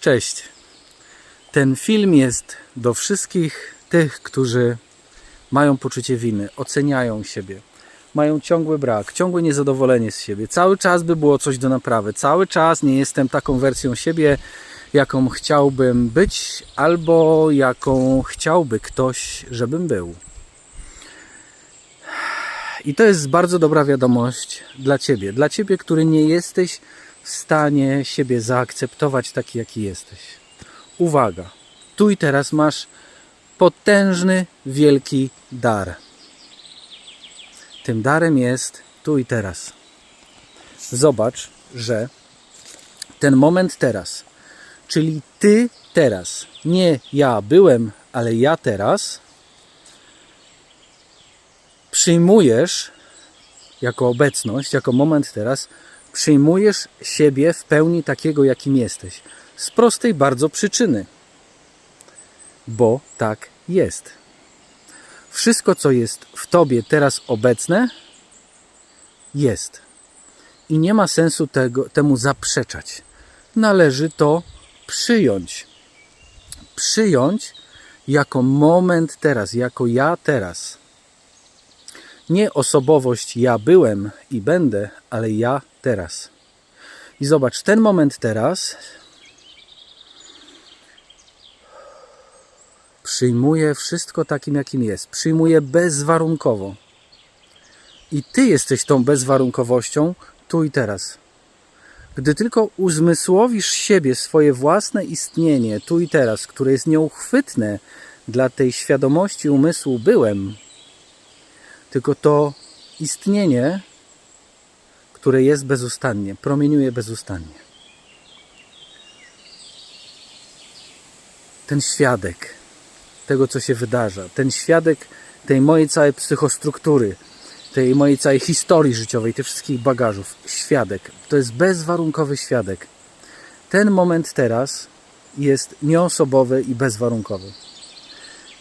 Cześć. Ten film jest do wszystkich tych, którzy mają poczucie winy, oceniają siebie, mają ciągły brak, ciągłe niezadowolenie z siebie. Cały czas by było coś do naprawy. Cały czas nie jestem taką wersją siebie, jaką chciałbym być, albo jaką chciałby ktoś, żebym był. I to jest bardzo dobra wiadomość dla Ciebie. Dla Ciebie, który nie jesteś w stanie siebie zaakceptować taki, jaki jesteś. Uwaga, tu i teraz masz potężny, wielki dar. Tym darem jest tu i teraz. Zobacz, że ten moment teraz, czyli Ty teraz, nie ja byłem, ale ja teraz, przyjmujesz jako obecność, jako moment teraz, przyjmujesz siebie w pełni takiego, jakim jesteś. Z prostej bardzo przyczyny. Bo tak jest. Wszystko, co jest w tobie teraz obecne, jest. I nie ma sensu tego, temu zaprzeczać. Należy to przyjąć. Przyjąć jako moment teraz, jako ja teraz. Nie osobowość ja byłem i będę, ale ja teraz. I zobacz, ten moment teraz przyjmuje wszystko takim, jakim jest. Przyjmuje bezwarunkowo. I ty jesteś tą bezwarunkowością tu i teraz. Gdy tylko uzmysłowisz siebie, swoje własne istnienie tu i teraz, które jest nieuchwytne dla tej świadomości umysłu byłem, tylko to istnienie, które jest bezustannie, promieniuje bezustannie. Ten świadek tego, co się wydarza, ten świadek tej mojej całej psychostruktury, tej mojej całej historii życiowej, tych wszystkich bagażów, świadek, to jest bezwarunkowy świadek. Ten moment teraz jest nieosobowy i bezwarunkowy.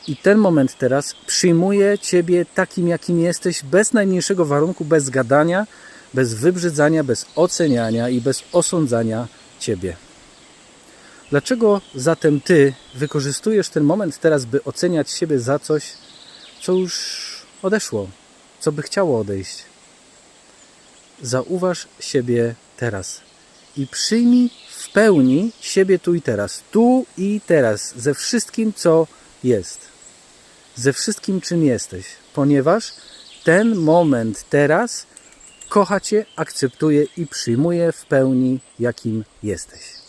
I ten moment teraz przyjmuje Ciebie takim, jakim jesteś, bez najmniejszego warunku, bez gadania, bez wybrzydzania, bez oceniania i bez osądzania Ciebie. Dlaczego zatem Ty wykorzystujesz ten moment teraz, by oceniać siebie za coś, co już odeszło, co by chciało odejść? Zauważ siebie teraz i przyjmij w pełni siebie tu i teraz. Tu i teraz, ze wszystkim, co jest. Ze wszystkim, czym jesteś. Ponieważ ten moment teraz kocha Cię, akceptuje i przyjmuje w pełni, jakim jesteś.